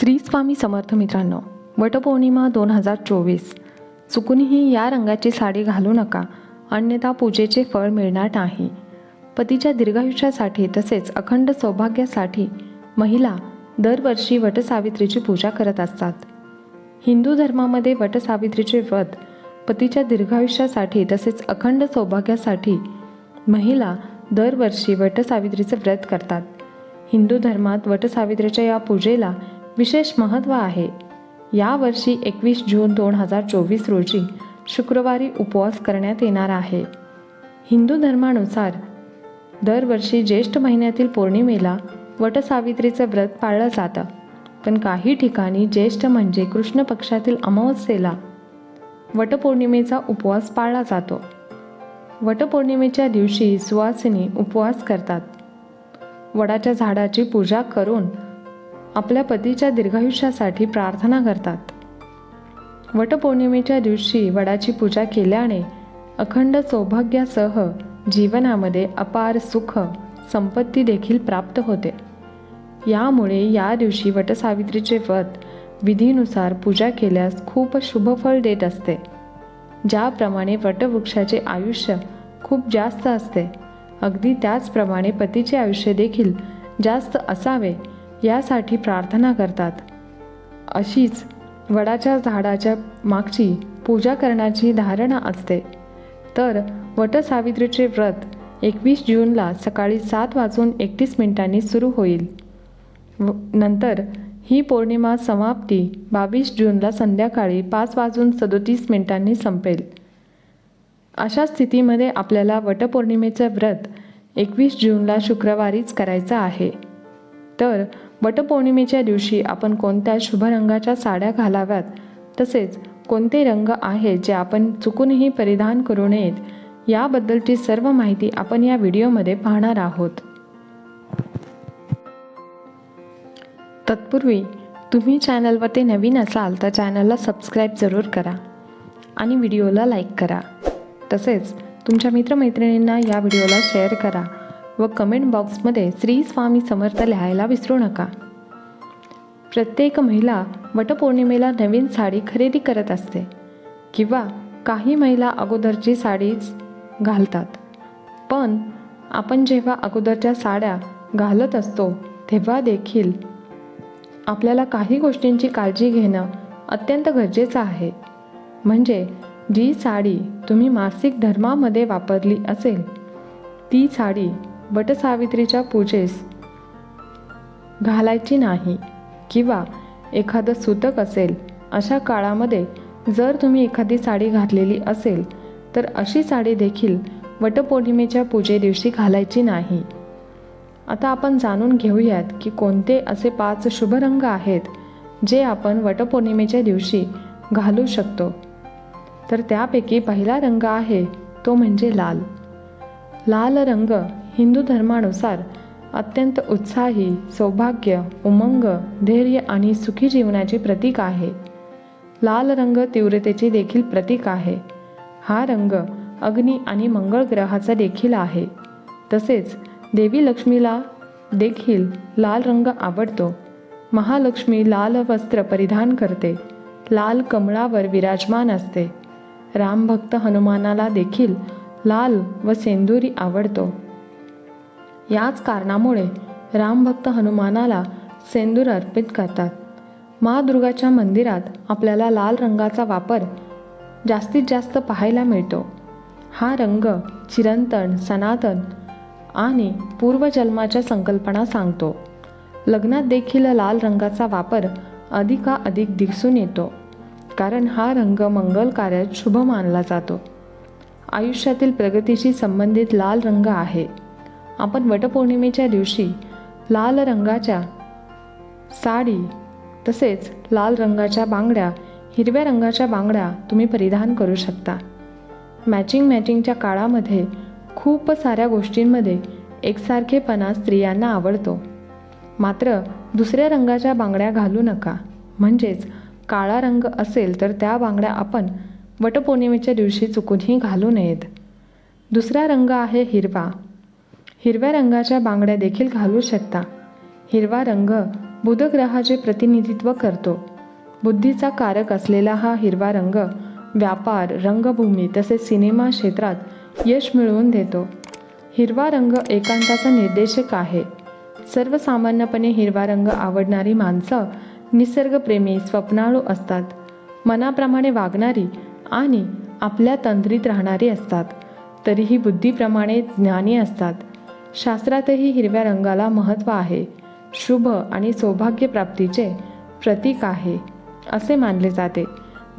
श्री स्वामी समर्थ मित्रांनो वटपौर्णिमा दोन हजार चोवीस. चुकूनही या रंगाची साडी घालू नका अन्यथा पूजेचे फळ मिळणार नाही. पतीच्या दीर्घायुष्यासाठी तसेच अखंड सौभाग्यासाठी महिला दरवर्षी वटसावित्रीची पूजा करत असतात. हिंदू धर्मामध्ये वटसावित्रीचे व्रत पतीच्या दीर्घायुष्यासाठी तसेच अखंड सौभाग्यासाठी महिला दरवर्षी वटसावित्रीचे व्रत करतात. हिंदू धर्मात वटसावित्रीच्या या पूजेला विशेष महत्त्व आहे. यावर्षी एकवीस जून दोन हजार चोवीस रोजी शुक्रवारी उपवास करण्यात येणार आहे. हिंदू धर्मानुसार दरवर्षी ज्येष्ठ महिन्यातील पौर्णिमेला वटसावित्रीचं व्रत पाळलं जातं. पण काही ठिकाणी ज्येष्ठ म्हणजे कृष्ण पक्षातील अमावस्येला वटपौर्णिमेचा उपवास पाळला जातो. वटपौर्णिमेच्या दिवशी सुवासिनी उपवास करतात. वडाच्या झाडाची पूजा करून आपल्या पतीच्या दीर्घायुष्यासाठी प्रार्थना करतात. वटपौर्णिमेच्या दिवशी वडाची पूजा केल्याने अखंड सौभाग्यासह जीवनामध्ये अपार सुख संपत्ती देखील प्राप्त होते. यामुळे या दिवशी वटसावित्रीचे व्रत विधीनुसार पूजा केल्यास खूप शुभफळ देत असते. ज्याप्रमाणे वटवृक्षाचे आयुष्य खूप जास्त असते अगदी त्याचप्रमाणे पतीचे आयुष्य देखील जास्त असावे यासाठी प्रार्थना करतात. अशीच वडाच्या झाडाच्या मागची पूजा करण्याची धारणा असते. तर वटसावित्रीचे व्रत एकवीस जूनला सकाळी सात वाजून एकतीस मिनिटांनी सुरू होईल. व नंतर ही पौर्णिमा समाप्ती बावीस जूनला संध्याकाळी पाच वाजून सदोतीस मिनिटांनी संपेल. अशा स्थितीमध्ये आपल्याला वटपौर्णिमेचं व्रत एकवीस जूनला शुक्रवारीच करायचं आहे. तर वटपौर्णिमेच्या दिवशी आपण कोणत्या शुभ रंगाच्या साड्या घालाव्यात? तसेच कोणते रंग आहेत जे आपण चुकूनही परिधान करू नयेत? याबद्दलची सर्व माहिती आपण या व्हिडिओमध्ये पाहणार आहोत. तत्पूर्वी तुम्ही चॅनलवरती नवीन असाल तर चॅनलला सबस्क्राईब जरूर करा आणि व्हिडिओला लाईक करा. तसेच तुमच्या मित्रमैत्रिणींना या व्हिडिओला शेअर करा. व कमेंट बॉक्समध्ये श्री स्वामी समर्थ लिहायला विसरू नका. प्रत्येक महिला वटपौर्णिमेला नवीन साडी खरेदी करत असते किंवा काही महिला अगोदरची साडीच घालतात. पण आपण जेव्हा अगोदरच्या साड्या घालत असतो तेव्हा देखील आपल्याला काही गोष्टींची काळजी घेणं अत्यंत गरजेचं आहे. म्हणजे जी साडी तुम्ही मासिक धर्मामध्ये वापरली असेल ती साडी वटसावित्रीच्या पूजेस. घालायची नाही किंवा एखादं सुतक असेल अशा काळामध्ये जर तुम्ही एखादी साडी घातलेली असेल तर अशी साडी देखील वटपौर्णिमेच्या पूजे दिवशी घालायची नाही. आता आपण जाणून घेऊयात की कोणते असे पाच शुभ रंग आहेत जे आपण वटपौर्णिमेच्या दिवशी घालू शकतो. तर त्यापैकी पहिला रंग आहे तो म्हणजे लाल. लाल रंग हिंदू धर्मानुसार अत्यंत उत्साही सौभाग्य उमंग धैर्य आणि सुखी जीवनाचे प्रतीक आहे. लाल रंग तीव्रतेचे देखील प्रतीक आहे. हा रंग अग्नी आणि मंगळ ग्रहाचा देखील आहे. तसेच देवी लक्ष्मीला देखील लाल रंग आवडतो. महालक्ष्मी लाल वस्त्र परिधान करते. लाल कमळावर विराजमान असते. रामभक्त हनुमानाला देखील लाल व सेंदुरी आवडतो. याच कारणामुळे रामभक्त हनुमानाला सेंदूर अर्पित करतात. मा दुर्गाच्या मंदिरात आपल्याला लाल रंगाचा वापर जास्तीत जास्त पाहायला मिळतो. हा रंग चिरंतन सनातन आणि पूर्वजन्माच्या संकल्पना सांगतो. लग्नात देखील लाल रंगाचा वापर अधिकाधिक दिसून येतो कारण हा रंग मंगल कार्यात शुभ मानला जातो. आयुष्यातील प्रगतीशी संबंधित लाल रंग आहे. आपण वटपौर्णिमेच्या दिवशी लाल रंगाच्या साडी तसेच लाल रंगाच्या बांगड्या हिरव्या रंगाच्या बांगड्या तुम्ही परिधान करू शकता. मॅचिंग मॅचिंगच्या काळामध्ये खूप साऱ्या गोष्टींमध्ये एकसारखेपणा स्त्रियांना आवडतो. मात्र दुसऱ्या रंगाच्या बांगड्या घालू नका. म्हणजेच काळा रंग असेल तर त्या बांगड्या आपण वटपौर्णिमेच्या दिवशी चुकूनही घालू नयेत. दुसरा रंग आहे हिरवा. हिरव्या रंगाच्या बांगड्या देखील घालू शकता. हिरवा रंग बुधग्रहाचे प्रतिनिधित्व करतो. बुद्धीचा कारक असलेला हा हिरवा रंग व्यापार रंगभूमी तसेच सिनेमा क्षेत्रात यश मिळवून देतो. हिरवा रंग एकांताचा निर्देशक आहे. सर्वसामान्यपणे हिरवा रंग आवडणारी माणसं निसर्गप्रेमी स्वप्नाळू असतात. मनाप्रमाणे वागणारी आणि आपल्या तंद्रीत राहणारी असतात. तरीही बुद्धीप्रमाणे ज्ञानी असतात. शास्त्रातही हिरव्या रंगाला महत्त्व आहे. शुभ आणि सौभाग्यप्राप्तीचे प्रतीक आहे असे मानले जाते.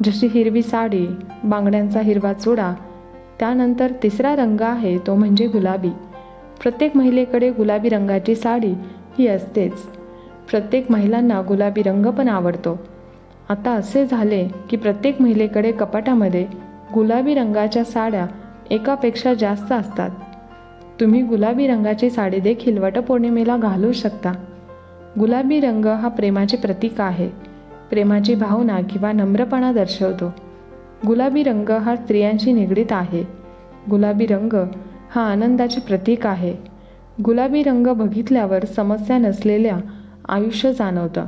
जशी हिरवी साडी बांगड्यांचा हिरवा चुडा त्यानंतर तिसरा रंग आहे तो म्हणजे गुलाबी. प्रत्येक महिलेकडे गुलाबी रंगाची साडी ही असतेच. प्रत्येक महिलांना गुलाबी रंग पण आवडतो. आता असे झाले की प्रत्येक महिलेकडे कपाटामध्ये गुलाबी रंगाच्या साड्या एकापेक्षा जास्त असतात. तुम्ही गुलाबी रंगाची साडी देखील वटपौर्णिमेला घालू शकता. गुलाबी रंग हा प्रेमाचे प्रतीक आहे. प्रेमाची भावना किंवा नम्रपणा दर्शवतो. गुलाबी रंग हा स्त्रियांशी निगडीत आहे. गुलाबी रंग हा आनंदाचे प्रतीक आहे. गुलाबी रंग बघितल्यावर समस्या नसलेल्या आयुष्य जाणवतं.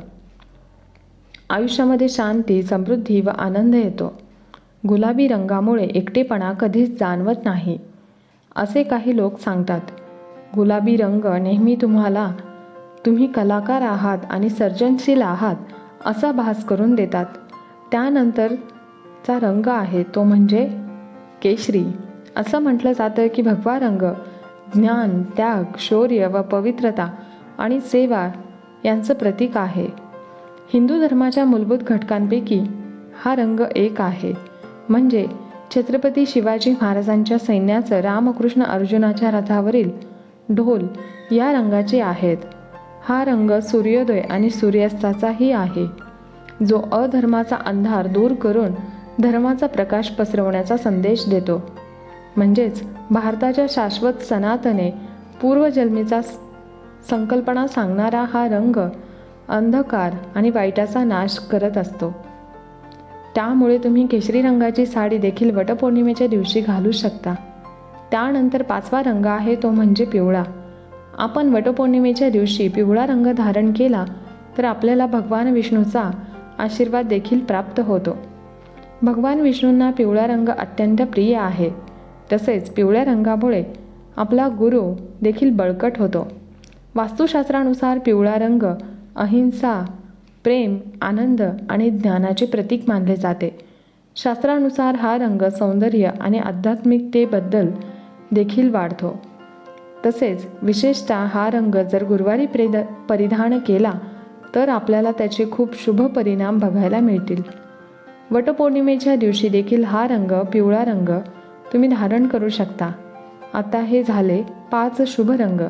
आयुष्यामध्ये शांती समृद्धी व आनंद येतो. गुलाबी रंगामुळे एकटेपणा कधीच जाणवत नाही. असे काही लोक सांगतात गुलाबी रंग नेहमी तुम्हाला तुम्ही कलाकार आहात आणि सर्जनशील आहात असा भास करून देतात. त्यानंतरचा रंग आहे तो म्हणजे केशरी. असं म्हटलं जातं की भगवा रंग ज्ञान त्याग शौर्य व पवित्रता आणि सेवा यांचं प्रतीक आहे. हिंदू धर्माच्या मूलभूत घटकांपैकी हा रंग एक आहे. म्हणजे छत्रपती शिवाजी महाराजांच्या सैन्याचं रामकृष्ण अर्जुनाच्या रथावरील ढोल या रंगाचे आहेत. हा रंग सूर्योदय आणि सूर्यास्ताचाही आहे. जो अधर्माचा अंधार दूर करून धर्माचा प्रकाश पसरवण्याचा संदेश देतो. म्हणजेच भारताच्या शाश्वत सनातने पूर्वजन्मीचा स- संकल्पना सांगणारा हा रंग अंधकार आणि वाईटाचा नाश करत असतो. त्यामुळे तुम्ही केशरी रंगाची साडी देखील वटपौर्णिमेच्या दिवशी घालू शकता. त्यानंतर पाचवा रंग आहे तो म्हणजे पिवळा. आपण वटपौर्णिमेच्या दिवशी पिवळा रंग धारण केला तर आपल्याला भगवान विष्णूचा आशीर्वाद देखील प्राप्त होतो. भगवान विष्णूंना पिवळा रंग अत्यंत प्रिय आहे. तसेच पिवळ्या रंगामुळे आपला गुरु देखील बळकट होतो. वास्तुशास्त्रानुसार पिवळा रंग अहिंसा प्रेम आनंद आणि ज्ञानाचे प्रतीक मानले जाते. शास्त्रानुसार हा रंग सौंदर्य आणि आध्यात्मिकतेबद्दल देखील वाढतो. तसेच विशेषतः हा रंग जर गुरुवारी प्रेद परिधान केला तर आपल्याला त्याचे खूप शुभ परिणाम बघायला मिळतील. वटपौर्णिमेच्या दिवशी देखील हा रंग पिवळा रंग तुम्ही धारण करू शकता. आता हे झाले पाच शुभ रंग.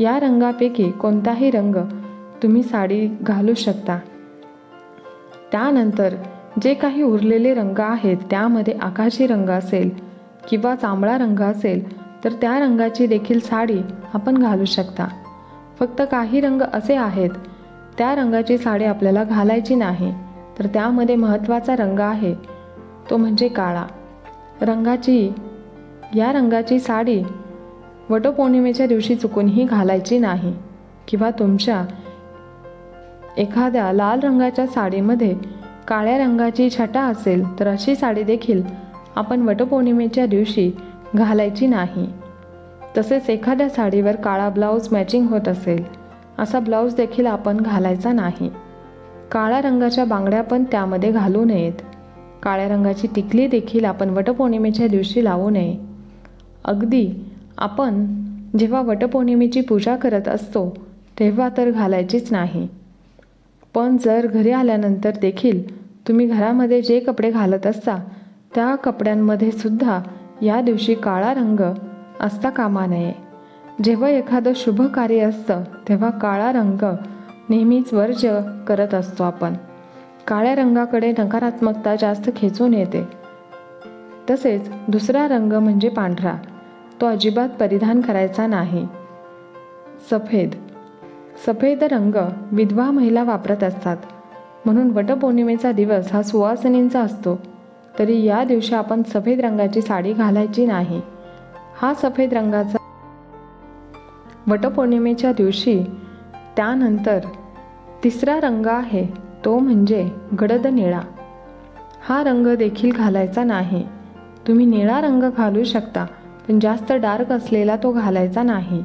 या रंगापैकी कोणताही रंग तुम्ही साडी घालू शकता. त्यानंतर जे काही उरलेले रंग आहेत त्यामध्ये आकाशी रंग असेल किंवा जांभळा रंग असेल तर त्या रंगाची देखील साडी आपण घालू शकता. फक्त काही रंग असे आहेत त्या रंगाची साडी आपल्याला घालायची नाही तर त्यामध्ये महत्त्वाचा रंग आहे तो म्हणजे काळा. रंगाची या रंगाची साडी वटपौर्णिमेच्या दिवशी चुकूनही घालायची नाही किंवा तुमच्या एखाद्या लाल रंगाच्या साडीमध्ये काळ्या रंगाची छटा असेल तर अशी साडी देखील आपण वटपौर्णिमेच्या दिवशी घालायची नाही. तसेच एखाद्या साडीवर काळा ब्लाऊज मॅचिंग होत असेल असा ब्लाऊज देखील आपण घालायचा नाही. काळ्या रंगाच्या बांगड्या पण त्यामध्ये घालू नयेत. काळ्या रंगाची टिकली देखील आपण वटपौर्णिमेच्या दिवशी लावू नये. अगदी आपण जेव्हा वटपौर्णिमेची पूजा करत असतो तेव्हा तर घालायचीच नाही. पण जर घरी आल्यानंतर देखील तुम्ही घरामध्ये जे कपडे घालत असता त्या कपड्यांमध्ये सुद्धा या दिवशी काळा रंग असता कामा नये. जेव्हा एखादं शुभ कार्य असतं तेव्हा काळा रंग नेहमीच वर्ज करत असतो आपण. काळ्या रंगाकडे नकारात्मकता जास्त खेचून येते. तसेच दुसरा रंग म्हणजे पांढरा तो अजिबात परिधान करायचा नाही. सफेद सफेद रंग विधवा महिला वापरत असतात. म्हणून वटपौर्णिमेचा दिवस हा सुवासिनींचा असतो. तरी या दिवशी आपण सफेद रंगाची साडी घालायची नाही. हा सफेद रंगाचा वटपौर्णिमेच्या दिवशी त्यानंतर तिसरा रंग आहे तो म्हणजे गडद निळा. हा रंग देखील घालायचा नाही. तुम्ही निळा रंग घालू शकता पण जास्त डार्क असलेला तो घालायचा नाही.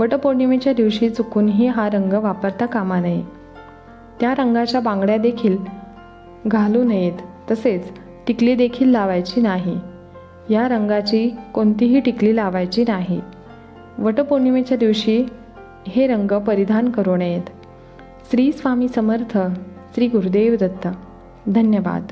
वटपौर्णिमेच्या दिवशी चुकूनही हा रंग वापरता कामा नये. त्या रंगाच्या बांगड्या देखील घालू नयेत तसेच टिकली देखील लावायची नाही. या रंगाची कोणतीही टिकली लावायची नाही. वटपौर्णिमेच्या दिवशी हे रंग परिधान करू नयेत. श्री स्वामी समर्थ श्री गुरुदेव दत्त. धन्यवाद.